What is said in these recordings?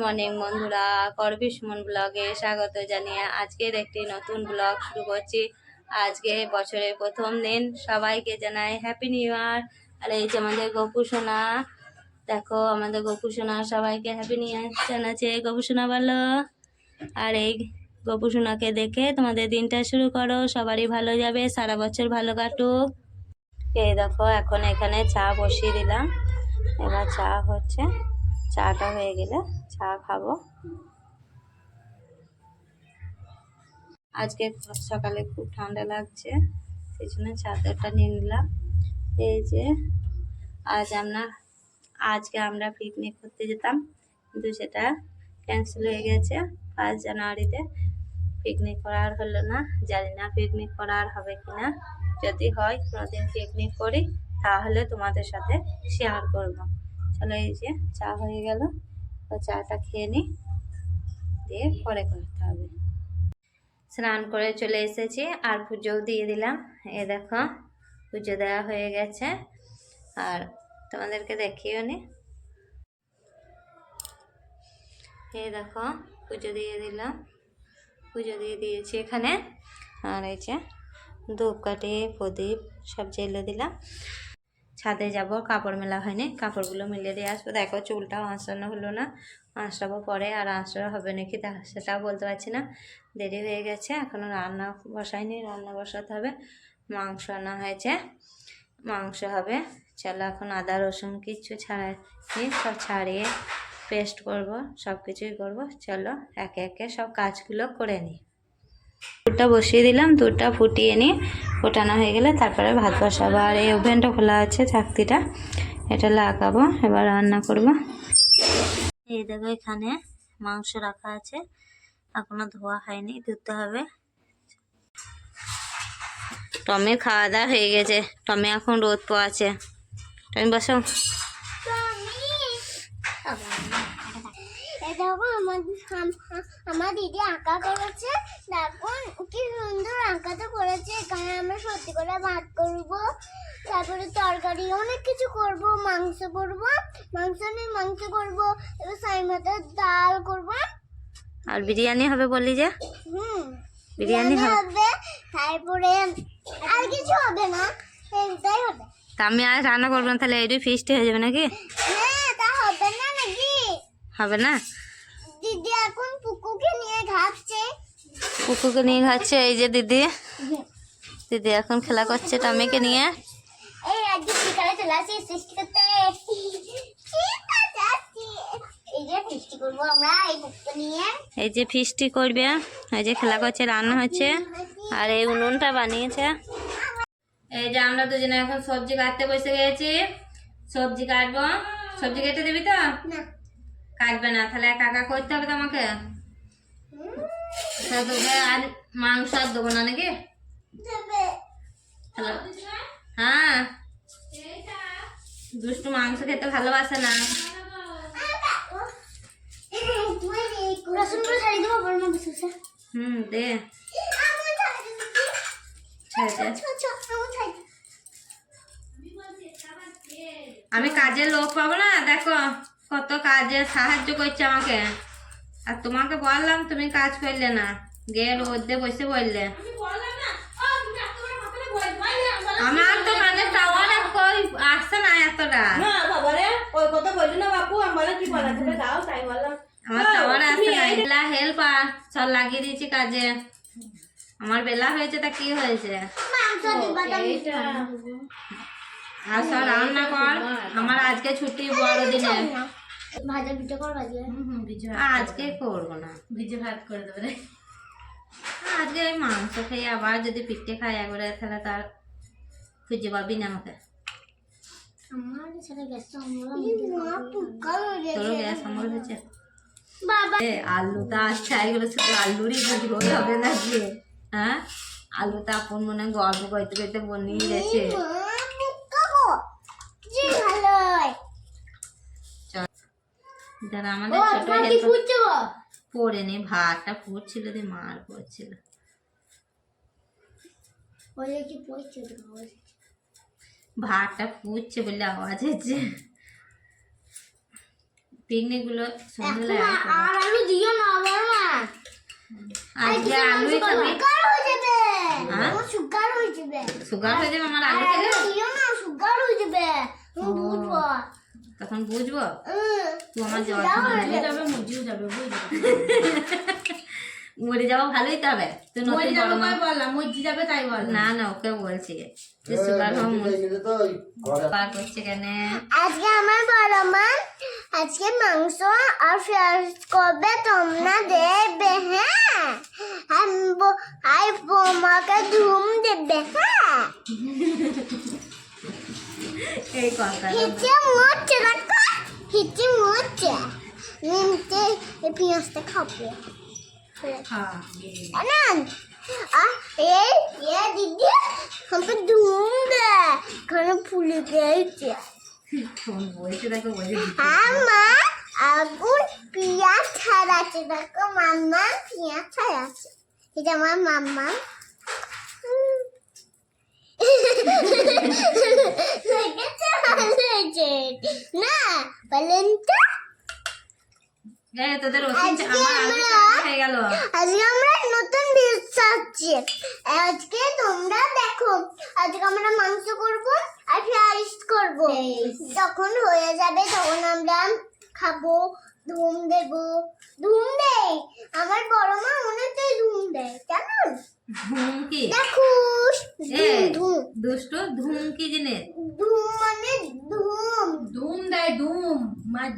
Morning বন্ধুরা, করবি সুমন ব্লগে স্বাগত জানিয়ে আজকের একটি নতুন ব্লগ শুরু করছি। আজকে বছরের প্রথম দিন, সবাইকে জানাই হ্যাপি নিউ ইয়ার আর এই যে আমাদের গপু সোনা, দেখো আমাদের গপু সোনা সবাইকে হ্যাপি নিউ ইয়ার জানাচ্ছে। গপু সোনা বলো। আর এই গপু সোনাকে দেখে তোমাদের দিনটা শুরু করো, সবারই ভালো যাবে, সারা বছর ভালো কাটুক। এই দেখো, এখন এখানে চা বসিয়ে দিলাম। এবার চা হচ্ছে চাটা হয়ে গেলে চা খাব। আজকে সকালে খুব ঠান্ডা লাগছে, সেই জন্য চাদরটা নিয়ে নিলাম। এই যে, আজ আমরা, আজকে আমরা পিকনিক করতে যেতাম, কিন্তু সেটা ক্যান্সেল হয়ে গেছে। ফার্স্ট জানুয়ারিতে পিকনিক করা আর হলো না, জানি না পিকনিক করা আর হবে কি না যদি হয় কোনোদিন পিকনিক করি, তাহলে তোমাদের সাথে শেয়ার করব। চলো এই যে চা হয়ে গেল। তো চাটা খেয়ে নিই দিয়ে পরে করতে হবে। স্নান করে চলে এসেছি, আর পুজোও দিয়ে দিলাম। এ দেখো, পুজো দেওয়া হয়ে গেছে। আর তোমাদেরকে দেখিও নি। দেখো, পুজো দিয়ে দিলাম। পুজো দিয়ে দিয়েছি এখানে। আর এই যে ধূপকাঠি, প্রদীপ, সব জেলে দিলাম। ছাদে যাব, কাপড় মেলা হয়নি, কাপড়গুলো মিলে দিয়ে আসব। দেখো, চুলটাও আঁচড়ানো হলো না, আঁচড়াবো পরে, আর আঁচড়া হবে নাকি তা সেটাও বলতে পারছি না। দেরি হয়ে গেছে এখনও রান্না বসাইনি, রান্না বসাতে হবে, মাংস আনা হয়েছে, মাংস হবে। চলো, এখন আদা, রসুন কিচ্ছু ছাড়াই সব ছাড়িয়ে পেস্ট করব, সব কিছুই করব। চলো, একে একে সব কাজগুলো করে নিই। দুধটা বসিয়ে দিলাম, দুধটা ফুটিয়ে নিয়ে ফোটানো হয়ে গেলে তারপরে ভাত বসাবো। আর এই ওভেনটা খোলা আছে, চাকতিটা। এটা লাগাবো, এবার রান্না করব। এই দেখো এখানে মাংস রাখা আছে। এখনও ধোয়া হয়নি, ধুতে হবে। টমে খাওয়া দাওয়া হয়ে গেছে। টমে এখন রোদ পোয়াছে। টমি বসো এটা আমার আমার দিদি আঁকা করেছে। দেখুন কি সুন্দর আঁকাটা করেছে। এখানে আমরা সত্যি করে ভাত করব তারপরে তরকারি অনেক কিছু করব মাংস করব মাংস নিয়ে মাংস করব এবার সাই মাথার ডাল করব। আর বিরিয়ানি হবে বললি যে? হুম বিরিয়ানি হবে। হবে তারপরে আর কিছু হবে না এইটাই হবে। তা আমি আর রান্না করব না তাহলে এটাই ফিস্ট হয়ে যাবে নাকি? হ্যাঁ তা হবে না নাকি? হবে না? দিদি এখন পুকুকে নিয়ে ঘাটছে। কুকুরকে নিয়ে খাচ্ছে এই যে দিদি। দিদি এখন খেলা করছে টমিকে নিয়ে। এই আজকে বিকালে চলে আসি সৃষ্টি করতে। ঠিক আছে, এই যে সৃষ্টি করব আমরা এই পুকুরকে নিয়ে। এই যে ফিস্টি করবে এই যে খেলা করছে রান্না হচ্ছে আর এই উনুনটা বানিয়েছে। এই যে আমরা দুজনে এখন সবজি কাটতে বসে গেছি। সবজি কাটবো। সবজি কেটে দিবি তো? না। কাটবে না তাহলে একা একা করতে হবে তোমাকে। তোকে আর মাংস আর দেবো না নাকি? হ্যাঁ। দুষ্টু মাংস খেতে ভালোবাসে না। হুম দে। আমি কাজের লোক পাবো না দেখো। কত কাজে সাহায্য করছে আমাকে। আর তোমাকে বললাম তুমি কাজ করলে না। গিয়ে রোদে বসে বললে আমার তো মানে টাওয়ার কই আসছে না এতটা। না বাবারে ওই কথা বললি না বাপু আমার কি বলা তুমি দাও তাই বললাম। আমার টাওয়ার আসছে না। বেলা হেল্প সব লাগিয়ে দিয়েছি কাজে। আমার বেলা হয়েছে তা কি হয়েছে? আর সব রান্না কর। আমার আজকে ছুটি বড় দিনে ভাজা পিঠা কর ভাজা। ভিজে আজকে করব না। ভিজে ভাত করে দেবে রে। আজকে ওই মাংস খেয়ে আবার যদি পিঠে খাই একবারে তাহলে তার খুঁজে পাবি না আমাকে। আলুটা আসছে এগুলো শুধু আলুরই বুঝব হবে না কি? হ্যাঁ? আলুটা আপন মনে হয় গল্প করতে করতে বনিয়ে গেছে মা পুকা গো কি ভালো চল যারা আমাদের ছোট গো। পড়ে নে ভাতটা ফুটছিল দিয়ে মার পড়ছিল। ওই কি পড়ছে ভাতটা ফুটছে বলে আওয়াজ হচ্ছে। পিকনিকগুলো সন্ধ্যে এখন আর আলু দিও না বড় মা আজকে আলুই খাবি? সুগার হয়ে যাবে? সুগার হয়ে যাবে। হয়ে যাবে আমার আলু খেলে? দিও না সুগার হয়ে যাবে। বুঝব। তখন বুঝব হুম। তুই আমার জল সুগার খাবি হয়ে না। যাবে। যাবে মুজিও যাবে বুঝলি মরে যাব ভালোই তো হবে তুই নতুন মজি যাবে বড় মা কই বললাম মজি যাবে তাই বল না না ওকে বলছি যে সুগার হোম বার করছে কেন আজকে আমার বড় মা আজকে মাংস আর ফ্রাইস করবে তোমরা দেখবে হ্যাঁ আর ব- আর বোমাকে ধুম দেবে হ্যাঁ এই কথা হিচে মরছে দেখো হিচে মরছে নিমতে এই পেঁয়াজটা খাবে হ্যাঁ আনন্দ। আর এই দিদি। আমার আগুন পিঁয়াজ ছাড়াচ্ছে। দেখো মাম্মা পিঁয়াজ ছাড়াচ্ছে। এটা আমার মাম্মা উম। দেখেছ? ভালো হয়েছে। না বলেন তো তোদের হয়ে গেল। আজকে আমরা নতুন ডিশ চাচ্ছি। আজকে তোমরা দেখো আজকে আমরা মাংস করব আর ফ্রাইস করব। যখন হয়ে যাবে তখন আমরা খাব ধুম দেব। ধুম দেই আমার বড় মা অনেকটাই ধুম দেয় কেমন? দেখো। দুষ্ট ধুম কি জিনিস? ধুম মানে ধুম। ধুম দেয় ধুম।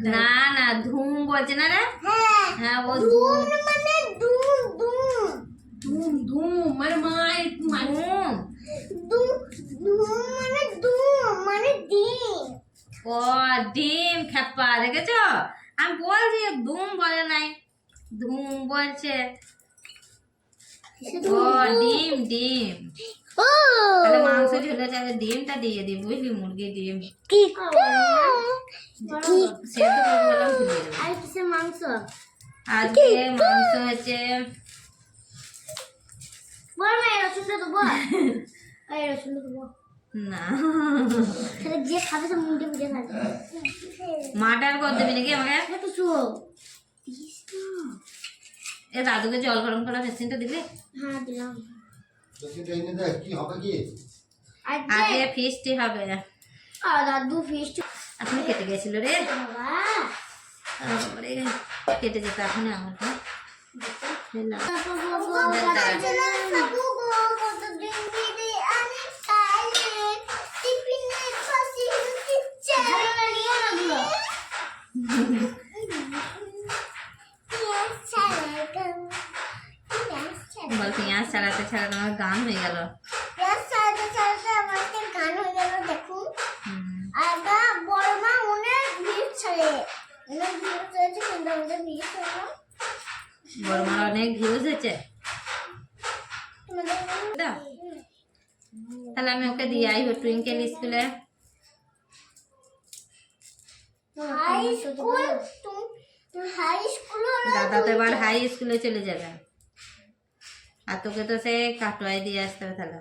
না না ধুম বলছে না রে? হ্যাঁ হ্যাঁ ও ধুম ধুম মানে ধুম ধুম। ধুম ধুম মানে ধুম। ধুম ধুম মানে ধুম মানে ডিম। ও ডিম খেপা দেখেছ? আমি বলছি ধুম বলে নাই। ধুম বলছে। ও ডিম ডিম। ও তাহলে মাংস ঝুলে যাবে ডিমটা দিয়ে দিই বুঝলি? মুরগি ডিম। কি সেদ্ধ করে বললাম ভুলে যাব আর কিসের মাংস? আজকে মাংস হচ্ছে বল না এই রসুনটা দেবো এই রসুনটা দেবো না। তাহলে যে খাবে সে মুখে বুঝে খাবে। মাটার করে দেবি নাকি আমাকে? এ দাদুকে জল গরম করা মেশিনটা দিলে হ্যাঁ দিলাম। কি হবে কি আজকে আজকে ফিস্টি হবে আর দাদু ফিস্ট এখন কেটে গেছিল রে বাবা তারপরে কেটে যেত এখন আমাকে দিলাম। ছাড়াতে আমার গান হয়ে গেল হুম। বড় মা অনেক ভিড় ছাড়ে অনেক ভিড় ছাড়েছে কিন্তু আমাদের ভিড় ছাড়ে না বড় মার অনেক ভিউজ হয়েছে দাও। তাহলে আমি ওকে দিয়ে আইব টুইঙ্কেল স্কুলে হাই স্কুল তুমি হাই স্কুল হলো দাদা তো এবার হাই স্কুলে চলে যাবে আর তোকে তো সে কাটোয়ায় দিয়ে আসতে হবে তাহলে।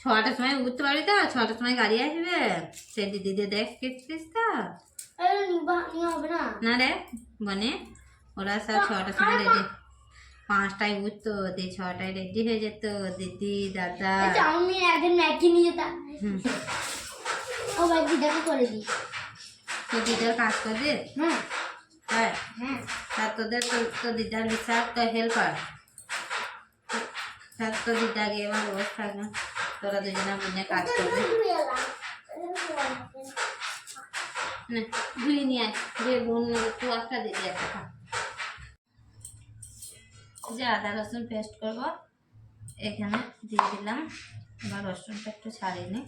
ছটার সময় উঠতে পারবি তো? ছটার সময় গাড়ি আসবে। সে দিদিদের দেখ কিচ্ছিস তো। না রে বনে ওরা সব ছটার সময় রেডি পাঁচটায় উঠতো দিয়ে ছটায় রেডি হয়ে যেত। দিদি দাদা। আমি একদিন ম্যাগি নিয়ে যেতাম। ও ভাই দিদাকে করে দিই। তো দিদার কাজ করে হ্যাঁ। হ্যাঁ হ্যাঁ আর তোদের তো তো দিদার বিশাল তো হেল্পার তার তো দিদাকে এবার থাকবে তোরা দুজনে বুঝে কাজ করবে। ধুয়ে নিয়ে আয়। বোন একটু একটা দিদি একটা খা। যে আদা রসুন পেস্ট করব। এখানে দিয়ে দিলাম। এবার রসুনটা একটু ছাড়িয়ে নিই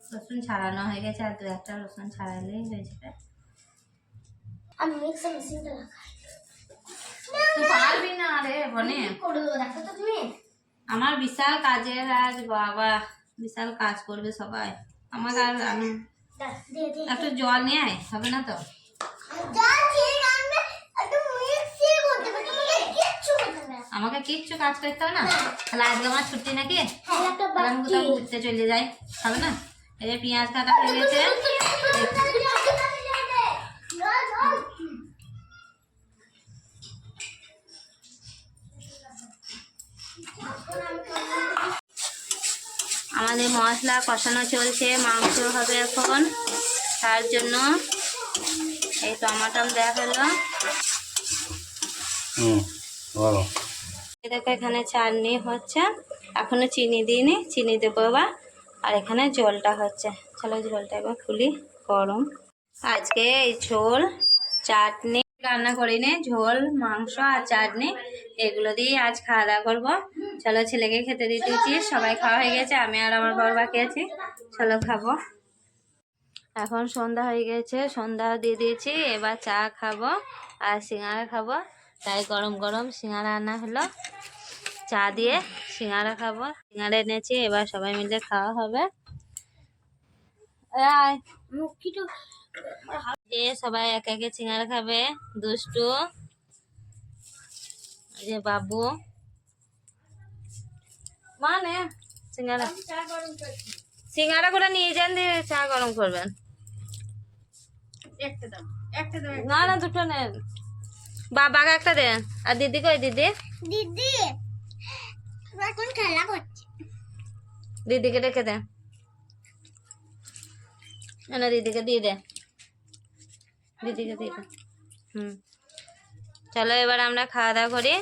রসুন ছাড়ানো হয়ে গেছে আর দু একটা রসুন ছাড়াইলেই হয়ে যাবে। আমি মিক্সার মেশিনটা লাগাই তুই পারবি না রে বনে। করে দেবো দেখো তো তুমি? আমার বিশাল কাজের আজ বাবা বিশাল কাজ করবে সবাই। আমার আর আমি একটু জল নিয়ে আয় হবে না তো? আমাকে কিচ্ছু কাজ করতে হবে না? তাহলে আজকে আমার ছুটি নাকি? হ্যাঁ আমি কোথাও ঘুরতে চলে যাই হবে না? এই যে পেঁয়াজ কাটা হয়ে গেছে। আমাদের মশলা কষানো চলছে মাংস হবে এখন। তার জন্য এই টমাটম দেওয়া হলো। দেখো এখানে চাটনি হচ্ছে। এখনও চিনি দিইনি চিনি দেবো এবার। আর এখানে জলটা হচ্ছে। চলো জলটা এবার খুলি গরম। আজকে এই ঝোল চাটনি। রান্না করিনি ঝোল, মাংস আর চাটনি, এগুলো দিয়ে আজ খাওয়া দাওয়া করব। চলো ছেলেকে খেতে দিয়েছি সবাই খাওয়া হয়ে গেছে, আমি আর আমার বর বাকি আছি। চলো খাব। এখন সন্ধ্যা হয়ে গেছে, সন্ধ্যা দিয়ে দিয়েছি, এবার চা খাব আর সিঙ্গারা খাব। তাই গরম গরম সিঙ্গারা আনা হলো। চা দিয়ে সিঙ্গারা খাব। সিঙ্গারা এনেছি, এবার সবাই মিলে খাওয়া হবে। যে সবাই এক একে সিঙ্গারা খাবে দুষ্টু। যে বাবু। মানে সিঙ্গারা। সিঙ্গারা করে নিয়ে যান দিয়ে চা গরম করবেন। না না দুটো নেন। বাবাকে একটা দেন। আর দিদি কই দিদি? দিদি এখন খেলা করছে? দিদিকে রেখে দে না না দিদিকে দিয়ে দে। দিদিকে দিয়ে দে। হুম। চলো এবার আমরা খাওয়া দাওয়া করি।